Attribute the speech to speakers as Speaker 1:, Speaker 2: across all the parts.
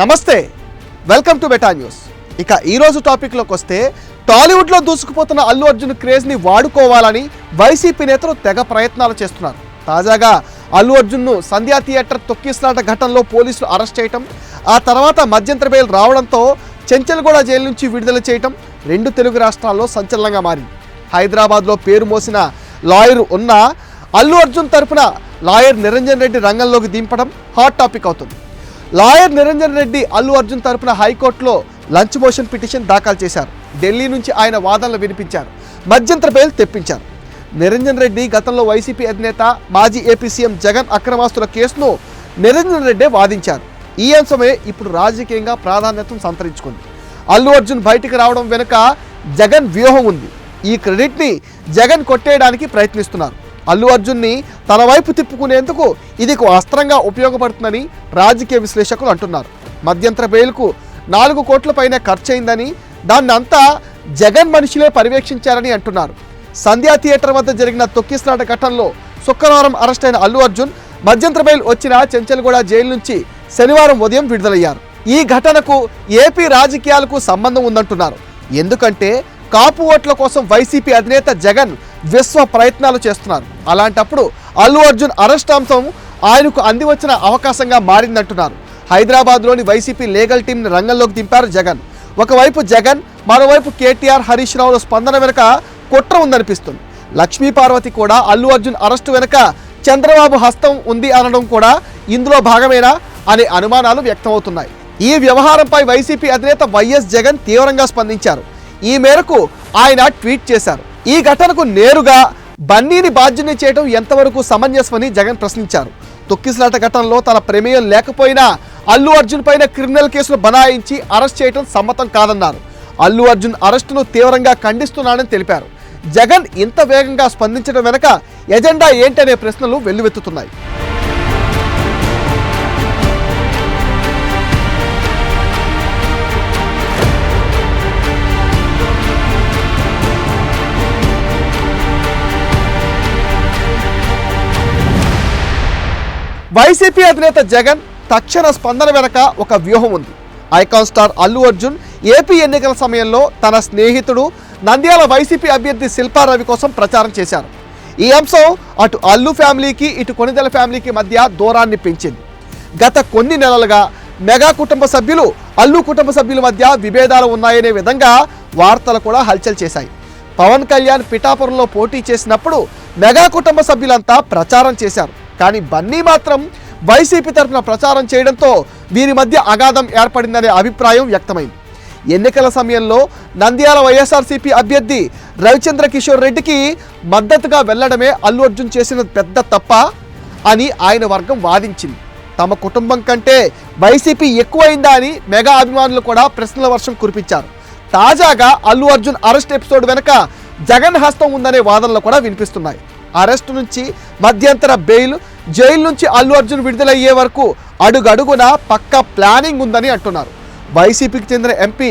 Speaker 1: నమస్తే welcome to beta news. ఇక ఈరోజు టాపిక్లోకి వస్తే టాలీవుడ్లో దూసుకుపోతున్న అల్లు అర్జున్ క్రేజ్ని వాడుకోవాలని వైసీపీ నేతలు తెగ ప్రయత్నాలు చేస్తున్నారు. తాజాగా అల్లు అర్జున్ను సంధ్యా థియేటర్ తొక్కిసలాట ఘటనలో పోలీసులు అరెస్ట్ చేయటం ఆ తర్వాత మధ్యంతర బెయిల్ రావడంతో చెంచల్గూడ జైలు నుంచి విడుదల చేయటం రెండు తెలుగు రాష్ట్రాల్లో సంచలనంగా మారింది. హైదరాబాద్లో పేరు మోసిన లాయర్ ఉన్న అల్లు అర్జున్ తరపున లాయర్ నిరంజన్ రెడ్డి రంగంలోకి దింపడం హాట్ టాపిక్ అవుతుంది. లాయర్ నిరంజన్ రెడ్డి అల్లు అర్జున్ తరపున హైకోర్టులో లంచ్ మోషన్ పిటిషన్ దాఖలు చేశారు. ఢిల్లీ నుంచి ఆయన వాదనలు వినిపించారు. మధ్యంతర బెయిల్ తెప్పించారు. నిరంజన్ రెడ్డి గతంలో వైసీపీ అధినేత మాజీ ఏపీ సీఎం జగన్ అక్రమాస్తుల కేసును నిరంజన్ రెడ్డే వాదించారు. ఈ అంశమే ఇప్పుడు రాజకీయంగా ప్రాధాన్యతను సంతరించుకుంది. అల్లు అర్జున్ బయటికి రావడం వెనుక జగన్ వ్యూహం ఉంది. ఈ క్రెడిట్ని జగన్ కొట్టేయడానికి ప్రయత్నిస్తున్నారు. అల్లు అర్జున్ని తన వైపు తిప్పుకునేందుకు ఇది ఒక అస్త్రంగా ఉపయోగపడుతుందని రాజకీయ విశ్లేషకులు అంటున్నారు. మధ్యంతర బెయిల్కు నాలుగు కోట్ల పైన ఖర్చయిందని దాన్ని అంతా జగన్ మనుషులే పర్యవేక్షించారని అంటున్నారు. సంధ్యా థియేటర్ వద్ద జరిగిన తొక్కిసలాట ఘటనలో శుక్రవారం అరెస్ట్ అయిన అల్లు అర్జున్ మధ్యంతర బెయిల్ వచ్చిన చెంచల్గూడ జైలు నుంచి శనివారం ఉదయం విడుదలయ్యారు. ఈ ఘటనకు ఏపీ రాజకీయాలకు సంబంధం ఉందంటున్నారు. ఎందుకంటే కాపు ఓట్ల కోసం వైసీపీ అధినేత జగన్ విశ్వ ప్రయత్నాలు చేస్తున్నారు. అలాంటప్పుడు అల్లు అర్జున్ అరెస్ట్ అంశం ఆయనకు అంది వచ్చిన అవకాశంగా మారిందంటున్నారు. హైదరాబాద్లోని వైసీపీ లీగల్ టీంని రంగంలోకి దింపారు జగన్. ఒకవైపు జగన్ మరోవైపు కేటీఆర్ హరీష్ రావుల స్పందన వెనుక కుట్ర ఉందనిపిస్తుంది. లక్ష్మీ పార్వతి కూడా అల్లు అర్జున్ అరెస్టు వెనుక చంద్రబాబు హస్తం ఉంది అనడం కూడా ఇందులో భాగమేనా అనే అనుమానాలు వ్యక్తమవుతున్నాయి. ఈ వ్యవహారంపై వైసీపీ అధినేత వైఎస్ జగన్ తీవ్రంగా స్పందించారు. ఈ మేరకు ఆయన ట్వీట్ చేశారు. ఈ ఘటనకు నేరుగా బన్నీని బాధ్యుని చేయడం ఎంతవరకు సమంజసమని జగన్ ప్రశ్నించారు. తొక్కిసలాట ఘటనలో తన ప్రమేయం లేకపోయినా అల్లు అర్జున్ పైన క్రిమినల్ కేసులు బనాయించి అరెస్ట్ చేయడం సమ్మతం కాదన్నారు. అల్లు అర్జున్ అరెస్టును తీవ్రంగా ఖండిస్తున్నానని తెలిపారు. జగన్ ఇంత వేగంగా స్పందించడం వెనక ఎజెండా ఏంటనే ప్రశ్నలు వెల్లువెత్తుతున్నాయి. వైసీపీ అధినేత జగన్ తక్షణ స్పందన వెనక ఒక వ్యూహం ఉంది. Icon star Allu Arjun AP ఎన్నికల సమయంలో తన స్నేహితుడు నంద్యాల వైసీపీ అభ్యర్థి శిల్పారవి కోసం ప్రచారం చేశారు. ఈ అంశం అటు అల్లు ఫ్యామిలీకి ఇటు కొనిదెల ఫ్యామిలీకి మధ్య దూరాన్ని పెంచింది. గత కొన్ని నెలలుగా మెగా కుటుంబ సభ్యులు అల్లు కుటుంబ సభ్యుల మధ్య విభేదాలు ఉన్నాయనే విధంగా వార్తలు కూడా హల్చల్ చేశాయి. పవన్ కళ్యాణ్ పిఠాపురంలో పోటీ చేసినప్పుడు మెగా కుటుంబ సభ్యులంతా ప్రచారం చేశారు. కానీ బన్నీ మాత్రం వైసీపీ తరఫున ప్రచారం చేయడంతో వీరి మధ్య అగాధం ఏర్పడిందనే అభిప్రాయం వ్యక్తమైంది. ఎన్నికల సమయంలో నంద్యాల వైఎస్ఆర్సీపీ అభ్యర్థి రవిచంద్ర కిషోర్ రెడ్డికి మద్దతుగా వెళ్ళడమే అల్లు అర్జున్ చేసిన పెద్ద తప్ప అని ఆయన వర్గం వాదించింది. తమ కుటుంబం కంటే వైసీపీ ఎక్కువైందా అని మెగా అభిమానులు కూడా ప్రశ్నల వర్షం కురిపించారు. తాజాగా అల్లు అర్జున్ అరెస్ట్ ఎపిసోడ్ వెనుక జగన్ హస్తం ఉందనే వాదనలు కూడా వినిపిస్తున్నాయి. అరెస్ట్ నుంచి మధ్యంతర బెయిల్ జైలు నుంచి అల్లు అర్జున్ విడుదలయ్యే వరకు అడుగడుగున పక్క ప్లానింగ్ ఉందని అంటున్నారు. వైసీపీకి చెందిన ఎంపీ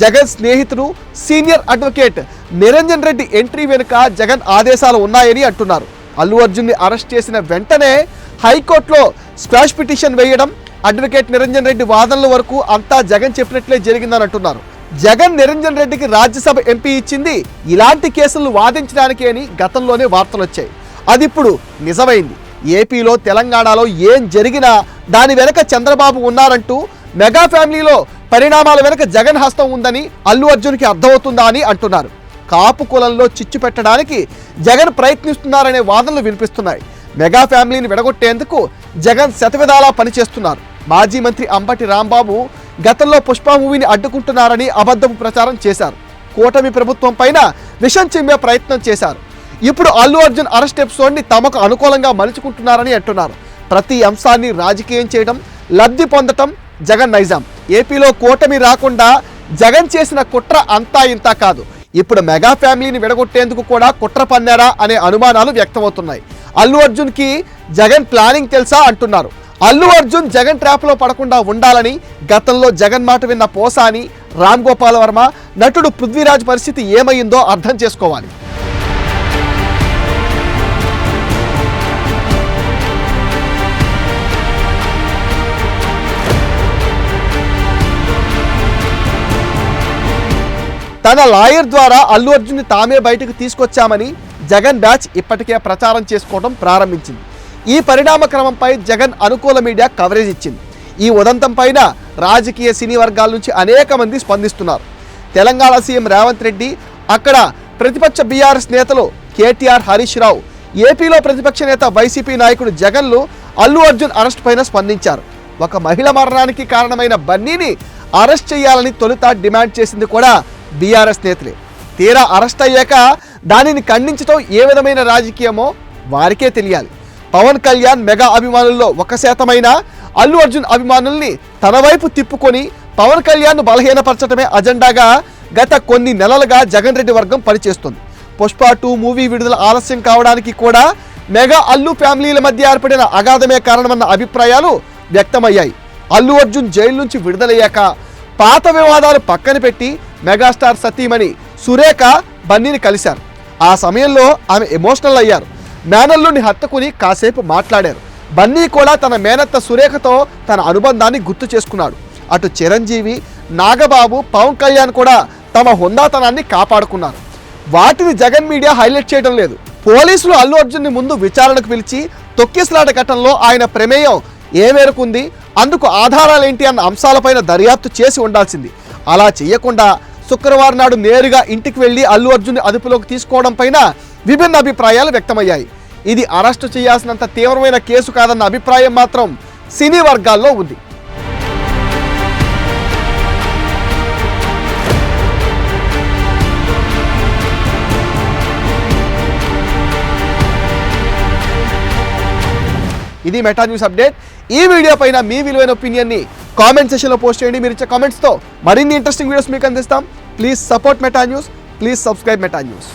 Speaker 1: జగన్ స్నేహితుడు senior advocate Niranjan Reddy entry వెనుక జగన్ ఆదేశాలు ఉన్నాయని అంటున్నారు. అల్లు అర్జున్ని అరెస్ట్ చేసిన వెంటనే హైకోర్టులో స్క్వాష్ పిటిషన్ వేయడం అడ్వకేట్ నిరంజన్ రెడ్డి వాదనల వరకు అంతా జగన్ చెప్పినట్లే జరిగిందని అంటున్నారు. జగన్ నిరంజన్ రెడ్డికి రాజ్యసభ ఎంపీ ఇచ్చింది ఇలాంటి కేసులను వాదించడానికే అని గతంలోనే వార్తలు వచ్చాయి అది ఇప్పుడు నిజమైంది. ఏపీలో తెలంగాణలో ఏం జరిగినా దాని వెనక చంద్రబాబు ఉన్నారంటూ మెగా ఫ్యామిలీలో పరిణామాల వెనక జగన్ హస్తం ఉందని అల్లు అర్జున్కి అర్థమవుతుందా అని అంటున్నారు. కాపు కులంలో చిచ్చు పెట్టడానికి జగన్ ప్రయత్నిస్తున్నారనే వాదనలు వినిపిస్తున్నాయి. మెగా ఫ్యామిలీని విడగొట్టేందుకు జగన్ శతవిధాలా పనిచేస్తున్నారు. మాజీ మంత్రి అంబటి రాంబాబు గతంలో పుష్ప మూవీని అడ్డుకుంటున్నారని అబద్ధపు ప్రచారం చేశారు. కూటమి ప్రభుత్వం పైన విషం చిమ్మే ప్రయత్నం చేశారు. ఇప్పుడు అల్లు అర్జున్ అరెస్ట్ ఎపిసోడ్ని తమకు అనుకూలంగా మలుచుకుంటున్నారని అంటున్నారు. ప్రతి అంశాన్ని రాజకీయం చేయడం లబ్ధి పొందటం జగన్ నైజాం. ఏపీలో కూటమి రాకుండా జగన్ చేసిన కుట్ర అంతా ఇంతా కాదు. ఇప్పుడు మెగా ఫ్యామిలీని విడగొట్టేందుకు కూడా కుట్ర పన్నారా అనే అనుమానాలు వ్యక్తమవుతున్నాయి. అల్లు అర్జున్కి జగన్ ప్లానింగ్ తెలుసా అంటున్నారు. అల్లు అర్జున్ జగన్ ట్రాప్లో పడకుండా ఉండాలని గతంలో జగన్ మాట విన్న పోసాని రామ్ గోపాల్ వర్మ నటుడు పృథ్వీరాజ్ పరిస్థితి ఏమైందో అర్థం చేసుకోవాలి. తన లాయర్ ద్వారా అల్లు అర్జున్ని తామే బయటకు తీసుకొచ్చామని జగన్ బ్యాచ్ ఇప్పటికే ప్రచారం చేసుకోవడం ప్రారంభించింది. ఈ పరిణామ క్రమంపై జగన్ అనుకూల మీడియా కవరేజ్ ఇచ్చింది. ఈ ఉదంతం పైన రాజకీయ సినీ వర్గాల నుంచి అనేక మంది స్పందిస్తున్నారు. తెలంగాణ సీఎం రేవంత్ రెడ్డి అక్కడ ప్రతిపక్ష బీఆర్ఎస్ నేతలు కేటీఆర్ హరీష్ రావు ఏపీలో ప్రతిపక్ష నేత వైసీపీ నాయకుడు జగన్లు అల్లు అర్జున్ అరెస్ట్ పైన స్పందించారు. ఒక మహిళ మరణానికి కారణమైన బన్నీని అరెస్ట్ చేయాలని తొలుత డిమాండ్ చేసింది కూడా బీఆర్ఎస్ నేతలే. తీరా అరెస్ట్ అయ్యాక దానిని ఖండించడం ఏ విధమైన రాజకీయమో వారికే తెలియాలి. పవన్ కళ్యాణ్ మెగా అభిమానుల్లో ఒక శాతమైన అల్లు అర్జున్ అభిమానుల్ని తన వైపు తిప్పుకొని పవన్ కళ్యాణ్ బలహీనపరచడమే అజెండాగా గత కొన్ని నెలలుగా జగన్ రెడ్డి వర్గం పనిచేస్తుంది. పుష్ప టూ మూవీ విడుదల ఆలస్యం కావడానికి కూడా మెగా అల్లు ఫ్యామిలీల మధ్య ఏర్పడిన అగాధమే కారణమన్న అభిప్రాయాలు వ్యక్తమయ్యాయి. అల్లు అర్జున్ జైలు నుంచి విడుదలయ్యాక పాత వివాదాలు పక్కన పెట్టి మెగాస్టార్ సతీమణి సురేఖ బన్నీని కలిశారు. ఆ సమయంలో ఆమె ఎమోషనల్ అయ్యారు. మేనల్లుని హత్తుకుని కాసేపు మాట్లాడారు. బన్నీ కూడా తన మేనత్త సురేఖతో తన అనుబంధాన్ని గుర్తు చేసుకున్నాడు. అటు చిరంజీవి నాగబాబు పవన్ కళ్యాణ్ కూడా తమ హుందాతనాన్ని కాపాడుకున్నారు. వాటిని జగన్ మీడియా హైలైట్ చేయడం లేదు. పోలీసులు అల్లు అర్జున్ని ముందు విచారణకు పిలిచి తొక్కిసలాట ఘటనలో ఆయన ప్రమేయం ఏ మేరకు ఉంది? అందుకు ఆధారాలేంటి అన్న అంశాలపైన దర్యాప్తు చేసి ఉండాల్సింది. అలా చేయకుండా శుక్రవారం నాడు నేరుగా ఇంటికి వెళ్ళి అల్లు అర్జున్ అదుపులోకి తీసుకోవడం పైన విభిన్న అభిప్రాయాలు వ్యక్తమయ్యాయి. ఇది అరెస్టు చేయాల్సినంత తీవ్రమైన కేసు కాదన్న అభిప్రాయం మాత్రం సినీ వర్గాల్లో ఉంది. ఇది మెటా న్యూస్ అప్డేట్ ఈ వీడియో పైన మీ విలువైన ఒపీనియన్ని కామెంట్ సెషన్లో పోస్ట్ చేయండి. మీరు ఇచ్చే కామెంట్స్తో మరిన్ని ఇంట్రెస్టింగ్ వీడియోస్ మీకు అందిస్తాం. Please support Meta news please subscribe Meta news